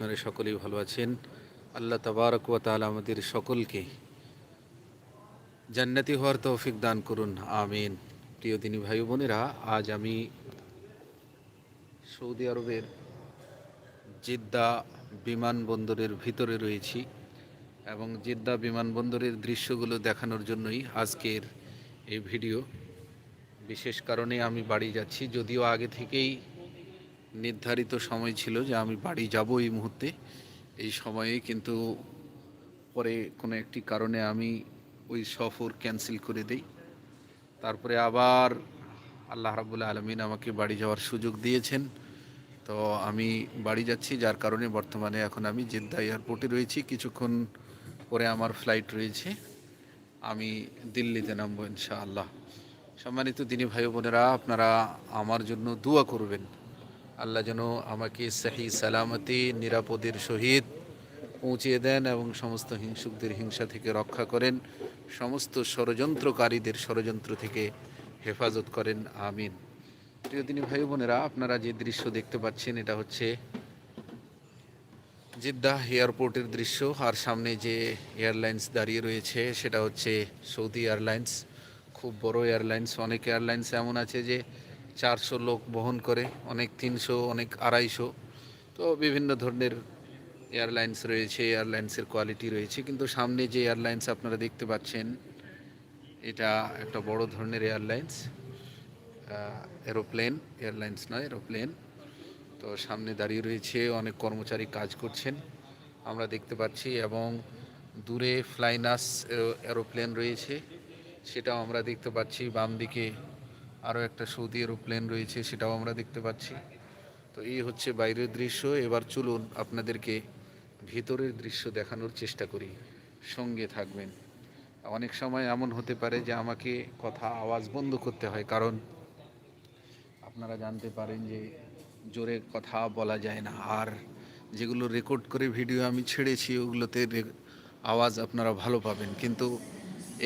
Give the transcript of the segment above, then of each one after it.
আপনারা সকলেই ভালো আছেন। আল্লাহ তাবারক ওয়া আমাদের সকলকে জান্নাতি হওয়ার তৌফিক দান করুন, আমিন। প্রিয় দিনী ভাই বোনেরা, আজ আমি সৌদি আরবের জিদ্দা বিমানবন্দরের ভিতরে রয়েছি এবং জিদ্দা বিমানবন্দরের দৃশ্যগুলো দেখানোর জন্যই আজকের এই ভিডিও। বিশেষ কারণে আমি বাড়ি যাচ্ছি, যদিও আগে থেকেই নির্ধারিত সময় ছিল যে আমি বাড়ি যাব এই মুহূর্তে। এই সময়ে কিন্তু পরে কোনো একটি কারণে আমি ওই সফর ক্যান্সেল করে দেই। তারপরে আবার আল্লাহ রাবুল আলমিন আমাকে বাড়ি যাওয়ার সুযোগ দিয়েছেন। তো আমি বাড়ি যাচ্ছি, যার কারণে বর্তমানে এখন আমি জেদ্দা এয়ারপোর্টে রয়েছি। কিছুক্ষণ পরে আমার ফ্লাইট রয়েছে। আমি দিল্লিতে নামবো ইনশাআল্লাহ। সম্মানিত দিনী ভাই বোনেরা, আপনারা আমার জন্য দোয়া করবেন। আল্লাহ যেন আমাকে সাহি সালামতি, নিরাপদের সহিত পৌঁছিয়ে দেন এবং সমস্ত হিংসুকদের হিংসা থেকে রক্ষা করেন, সমস্ত ষড়যন্ত্রকারীদের ষড়যন্ত্র থেকে হেফাজত করেন, আমিন। প্রিয় দিনী ভাই বোনেরা, আপনারা যে দৃশ্য দেখতে পাচ্ছেন, এটা হচ্ছে জিদ্দাহ এয়ারপোর্টের দৃশ্য। আর সামনে যে এয়ারলাইন্স দাঁড়িয়ে রয়েছে, সেটা হচ্ছে সৌদি এয়ারলাইন্স। খুব বড় এয়ারলাইন্স, অনেক এয়ারলাইন্স এমন আছে যে চারশো লোক বহন করে, অনেক তিনশো, অনেক আড়াইশো। তো বিভিন্ন ধরনের এয়ারলাইন্স রয়েছে এয়ারলাইন্সের কোয়ালিটি রয়েছে। কিন্তু সামনে যে এয়ারলাইন্স আপনারা দেখতে পাচ্ছেন, এটা একটা বড় ধরনের এয়ারলাইন্স এরোপ্লেন এয়ারলাইন্স নয় এরোপ্লেন তো সামনে দাঁড়িয়ে রয়েছে, অনেক কর্মচারী কাজ করছেন। আমরা দেখতে পাচ্ছি, এবং দূরে ফ্লাইনাস এরোপ্লেন রয়েছে। সেটাও আমরা দেখতে পাচ্ছি বাম দিকে আরও একটা সৌদি এরোপ্লেন রয়েছে, সেটাও আমরা দেখতে পাচ্ছি। তো এই হচ্ছে বাইরের দৃশ্য। এবার চলুন আপনাদেরকে ভিতরের দৃশ্য দেখানোর চেষ্টা করি। সঙ্গে থাকবেন। অনেক সময় এমন হতে পারে যে আমাকে কথা, আওয়াজ বন্ধ করতে হয়, কারণ আপনারা জানতে পারেন যে জোরে কথা বলা যায় না। আর যেগুলো রেকর্ড করে ভিডিও আমি ছেড়েছি, ওগুলোতে আওয়াজ আপনারা ভালো পাবেন। কিন্তু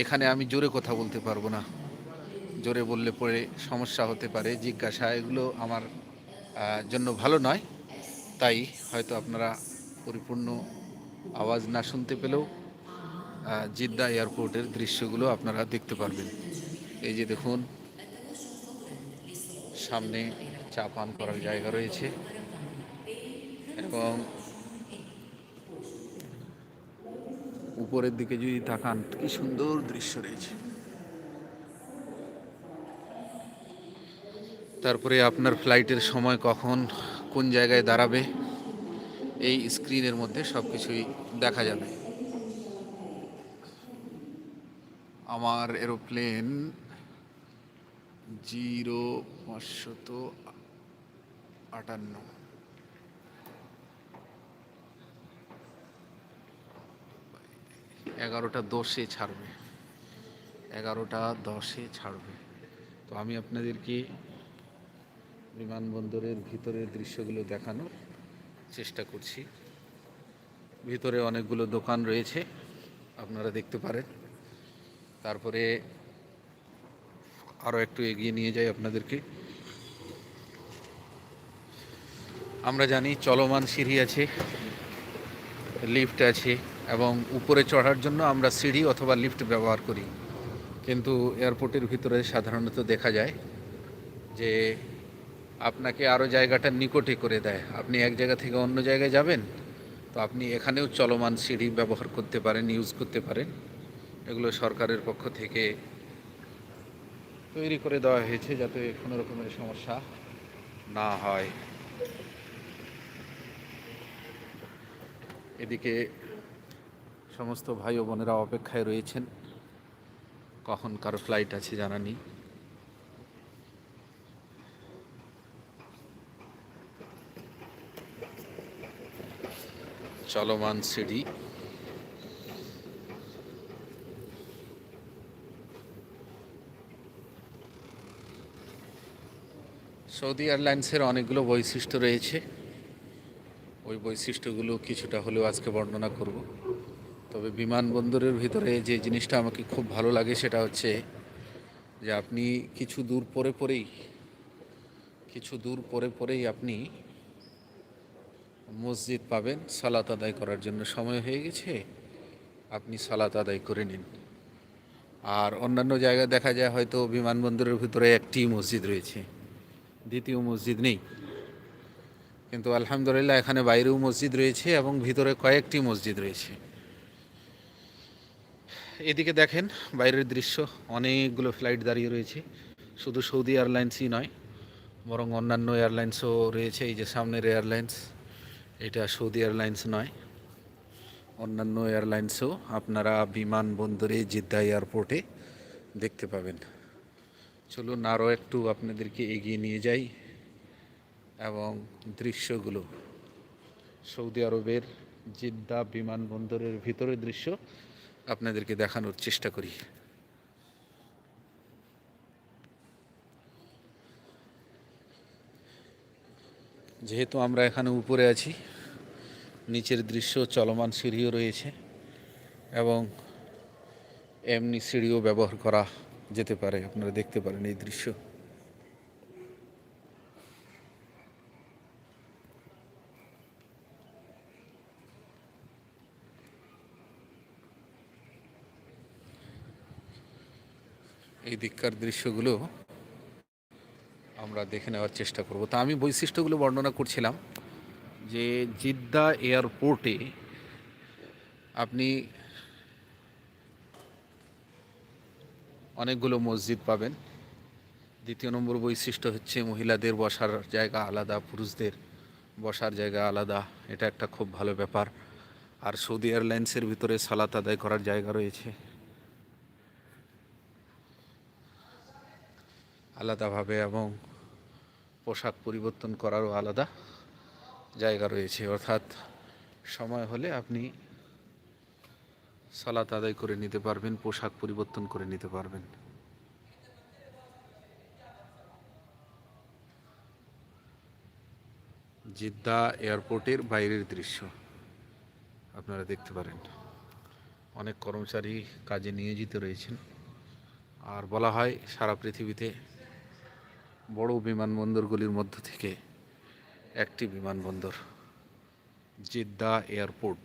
এখানে আমি জোরে কথা বলতে পারব না। জোরে বললে পরে সমস্যা হতে পারে, জিজ্ঞাসা, এগুলো আমার জন্য ভালো নয়। তাই হয়তো আপনারা পরিপূর্ণ আওয়াজ না শুনতে পেলেও জিদ্দা এয়ারপোর্টের দৃশ্যগুলো আপনারা দেখতে পারবেন। এই যে দেখুন, সামনে চা পান করার জায়গা রয়েছে এবং উপরের দিকে যদি তাকান, কি সুন্দর দৃশ্য রয়েছে। তারপরে আপনার ফ্লাইটের সময় কখন, কোন জায়গায় দাঁড়াবে, এই স্ক্রিনের মধ্যে সব কিছুই দেখা যাবে। আমার এরোপ্লেন জিরো পাঁচশত আটান্ন। এগারোটা দশে ছাড়বে। এগারোটা দশে ছাড়বে। তো আমি আপনাদেরকে বিমানবন্দরের ভিতরের দৃশ্যগুলো দেখানোর চেষ্টা করছি। ভিতরে অনেকগুলো দোকান রয়েছে, আপনারা দেখতে পারেন। তারপরে আরও একটু এগিয়ে নিয়ে যাই আপনাদেরকে। আমরা জানি চলমান সিঁড়ি আছে, লিফট আছে, এবং উপরে চড়ার জন্য আমরা সিঁড়ি অথবা লিফট ব্যবহার করি। কিন্তু এয়ারপোর্টের ভিতরে সাধারণত দেখা যায় যে আপনাকে আরও জায়গাটা নিকটে করে দেয়। আপনি এক জায়গা থেকে অন্য জায়গায় যাবেন, তো আপনি এখানেও চলমান সিঁড়ি ব্যবহার করতে পারেন ইউজ করতে পারেন। এগুলো সরকারের পক্ষ থেকে তৈরি করে দেওয়া হয়েছে যাতে কোনো রকমের সমস্যা না হয়। এদিকে সমস্ত ভাই ও বোনেরা অপেক্ষায় রয়েছেন। কখন কারও ফ্লাইট আছে জানা নেই। চলমান সিঁড়ি। সৌদি এয়ারলাইন্সের অনেকগুলো বৈশিষ্ট্য রয়েছে। ওই বৈশিষ্ট্যগুলো কিছুটা হলেও আজকে বর্ণনা করব। তবে বিমানবন্দরের ভিতরে যে জিনিসটা আমাকে খুব ভালো লাগে সেটা হচ্ছে যে আপনি কিছু দূর পরে পরেই কিছু দূর পরে পরেই আপনি মসজিদ পাবেন, সালাত আদায় করার জন্য সময় হয়ে গেছে, আপনি সালাত আদায় করে নিন। আর অন্যান্য জায়গায় দেখা যায় হয়তো বিমানবন্দরের ভিতরে একটি মসজিদ রয়েছে, দ্বিতীয় মসজিদ নেই। কিন্তু আলহামদুলিল্লাহ এখানে বাইরেও মসজিদ রয়েছে এবং ভিতরে কয়েকটি মসজিদ রয়েছে। এদিকে দেখেন, বাইরের দৃশ্য, অনেকগুলো ফ্লাইট দাঁড়িয়ে রয়েছে। শুধু সৌদি এয়ারলাইন্সই নয়, বরং অন্যান্য এয়ারলাইন্সও রয়েছে, এই যে সামনের এয়ারলাইন্স। এটা সৌদি এয়ারলাইন্স নয়, অন্যান্য এয়ারলাইন্সও আপনারা বিমানবন্দরে জিদ্দা এয়ারপোর্টে দেখতে পাবেন। চলুন আরও একটু আপনাদেরকে এগিয়ে নিয়ে যাই এবং দৃশ্যগুলো। সৌদি আরবের জিদ্দা বিমানবন্দরের ভিতরের দৃশ্য আপনাদেরকে দেখানোর চেষ্টা করি। যেহেতু আমরা এখানে উপরে আছি নিচের দৃশ্য চলমান সিঁড়িও রয়েছে এবং এমনি সিঁড়িও ব্যবহার করা যেতে পারে, আপনারা দেখতে পারেন এই দৃশ্য। এই দিককার দৃশ্যগুলো আমরা দেখে নেওয়ার চেষ্টা করব। তা আমি বৈশিষ্ট্যগুলো বর্ণনা করছিলাম। যে জিদ্দা এয়ারপোর্টে আপনি অনেকগুলো মসজিদ পাবেন। দ্বিতীয় নম্বর বৈশিষ্ট্য হচ্ছে মহিলাদের বসার জায়গা আলাদা, পুরুষদের বসার জায়গা আলাদা। এটা একটা খুব ভালো ব্যাপার। আর সৌদি এয়ারলাইন্সের ভিতরে সালাত আদায় করার জায়গা রয়েছে। আলাদাভাবে এবং পোশাক পরিবর্তন করারও আলাদা। জায়গা রয়েছে, অর্থাৎ সময় হলে আপনি সালাত আদায় করে নিতে পারবেন, পোশাক পরিবর্তন করে নিতে পারবেন। জিদ্দা এয়ারপোর্টের বাইরের দৃশ্য আপনারা দেখতে পারেন। অনেক কর্মচারী কাজে নিয়োজিত রয়েছেন। আর বলা হয়, সারা পৃথিবীতে বড় বিমানবন্দরগুলির মধ্য থেকে একটি বিমানবন্দর। জিদ্দা এয়ারপোর্ট।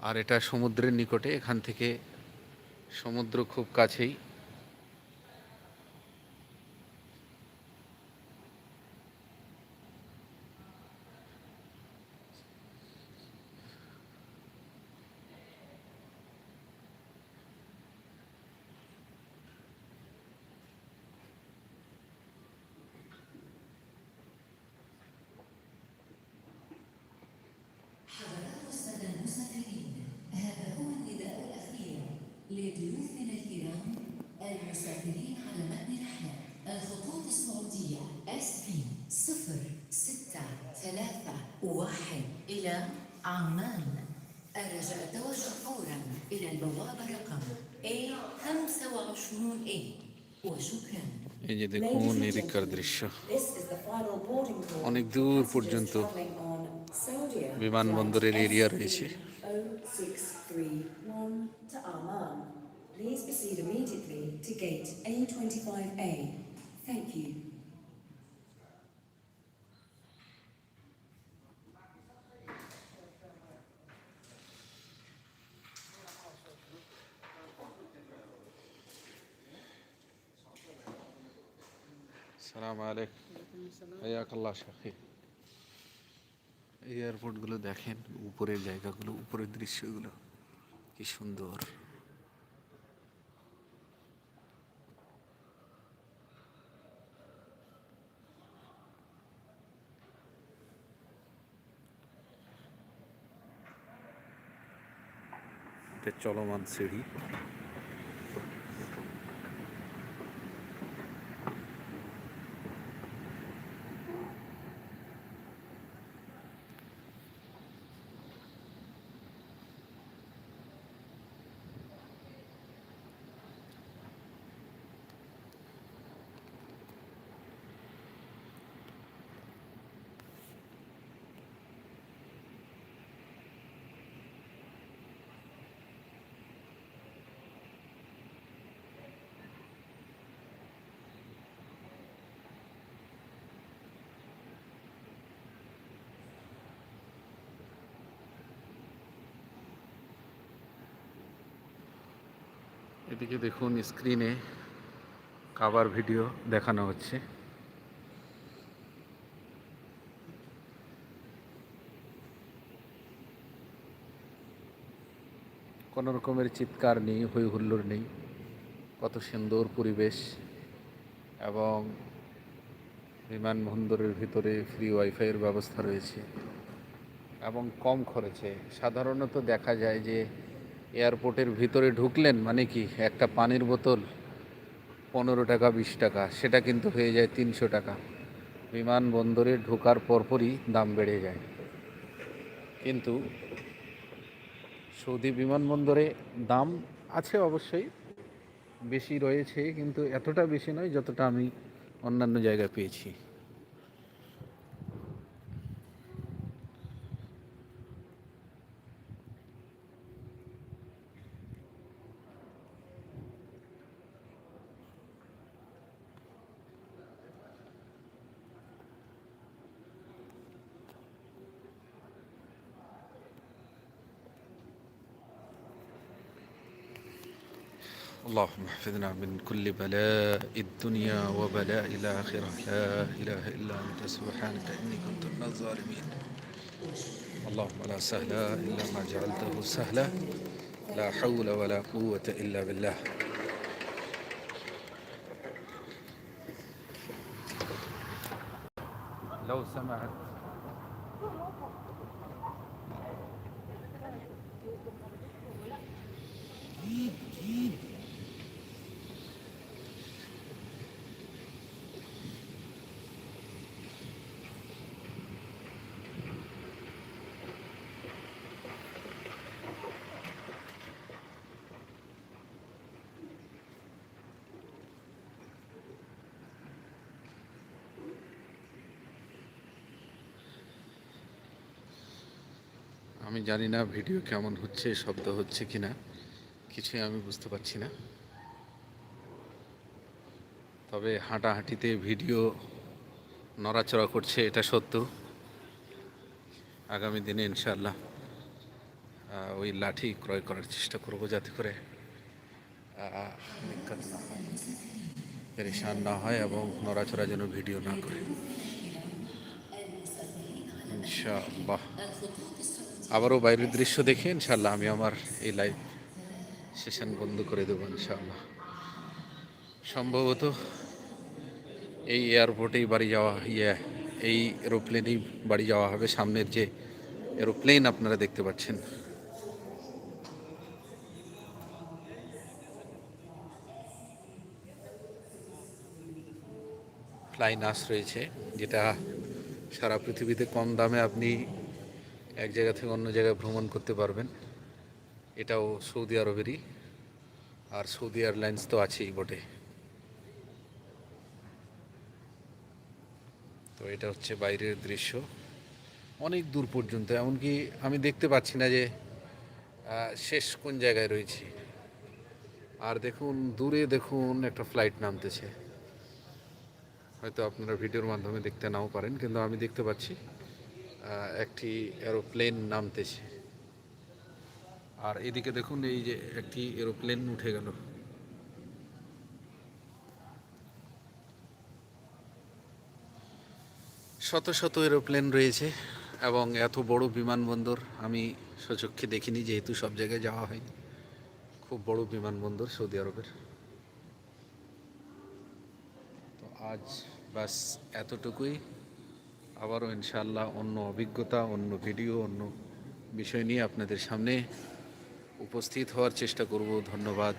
আর এটা সমুদ্রের নিকটে এখান থেকে সমুদ্র খুব কাছেই। الأخير لضيوفنا الكرام المسافرين على متن رحلة الخطوط السعودية اس بي صفر ستة ثلاثة واحد إلى عمان الرجاء التوجه فورا إلى البوابة رقم A 25 A وشكرا এই যে দেখুন এদিককার দৃশ্য অনেক দূর পর্যন্ত বিমানবন্দরের এরিয়া রয়েছে 0631 to Arman. Please proceed immediately to gate A25A. Thank you. السلام عليكم حياك الله شيخي এই এয়ারপোর্টগুলো দেখেন উপরের জায়গাগুলো উপরের দৃশ্যগুলো কি সুন্দর। চলমান সিঁড়ি। এদিকে দেখুন স্ক্রিনে কাভার ভিডিও দেখানো হচ্ছে। কোনো রকমের চিৎকার নেই হই হুল্লোড় নেই। কত সুন্দর পরিবেশ এবং বিমানবন্দরের ভিতরে ফ্রি ওয়াইফাইয়ের ব্যবস্থা রয়েছে এবং কম খরচে। সাধারণত দেখা যায় যে এয়ারপোর্টের ভিতরে ঢুকলেন মানে কি? একটা পানির বোতল, পনেরো টাকা, বিশ টাকা, সেটা কিন্তু হয়ে যায় তিনশো টাকা। বিমানবন্দরে ঢোকার পরপরই দাম বেড়ে যায়। কিন্তু সৌদি বিমানবন্দরে দাম আছে অবশ্যই, বেশি রয়েছে, কিন্তু এতটা বেশি নয় যতটা আমি অন্যান্য জায়গায় পেয়েছি। اللهم احفظنا من كل بلاء الدنيا وبلاء الآخرة. لا إله إلا أنت سبحانك إني كنت من الظالمين. اللهم لا سهل إلا ما جعلته سهلا لا حول ولا قوة إلا بالله. لو سمحت. আমি জানি না ভিডিও কেমন হচ্ছে, শব্দ হচ্ছে কি না কিছুই আমি বুঝতে পারছি না। তবে হাঁটাহাঁটিতে ভিডিও নড়াচড়া করছে, এটা সত্য। আগামী দিনে ইনশাল্লাহ ওই লাঠি ক্রয় করার চেষ্টা করব যাতে করে পেরেশান না হয় এবং নড়াচড়া যেন ভিডিও না করে। ইনশাআল্লাহ। আবারও বাইরের দৃশ্য দেখে ইনশাল্লাহ আমি আমার এই লাইভ সেশন বন্ধ করে দেবো ইনশাআল্লাহ। সম্ভবত এই এয়ারপোর্টেই বাড়ি যাওয়া ইয়ে এই এরোপ্লেনেই বাড়ি যাওয়া হবে। সামনের যে এরোপ্লেন আপনারা দেখতে পাচ্ছেন। ফ্লাইনাস রয়েছে, যেটা সারা পৃথিবীতে কম দামে আপনি এক জায়গা থেকে অন্য জায়গায় ভ্রমণ করতে পারবেন। এটাও সৌদি আরবেরই, আর সৌদি এয়ারলাইন্স তো আছেই বটে। তো এটা হচ্ছে বাইরের দৃশ্য। অনেক দূর পর্যন্ত, এমনকি আমি দেখতে পাচ্ছি না যে শেষ কোন জায়গায় রয়েছি। আর দেখুন, দূরে দেখুন একটা ফ্লাইট নামতেছে। হয়তো আপনারা ভিডিওর মাধ্যমে দেখতে নাও পারেন, কিন্তু আমি দেখতে পাচ্ছি একটি এরোপ্লেন নামতেছে। আর এদিকে দেখুন, এই যে একটি এরোপ্লেন উঠে গেল। শত শত এরোপ্লেন রয়েছে এবং এত বড় বিমানবন্দর আমি সচক্ষে দেখিনি, যেহেতু সব জায়গায় যাওয়া হয়নি। খুব বড় বিমানবন্দর সৌদি আরবের তো আজ বাস এতটুকুই। আবারও ইনশাল্লাহ অন্য অভিজ্ঞতা, অন্য ভিডিও, অন্য বিষয় নিয়ে আপনাদের সামনে উপস্থিত হওয়ার চেষ্টা করব। ধন্যবাদ।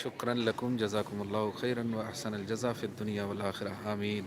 শুক্রান লাকুম, জাজাকুমুল্লাহ খৈরান আহসান আহসানাল জাজা দুনিয়া আমিন।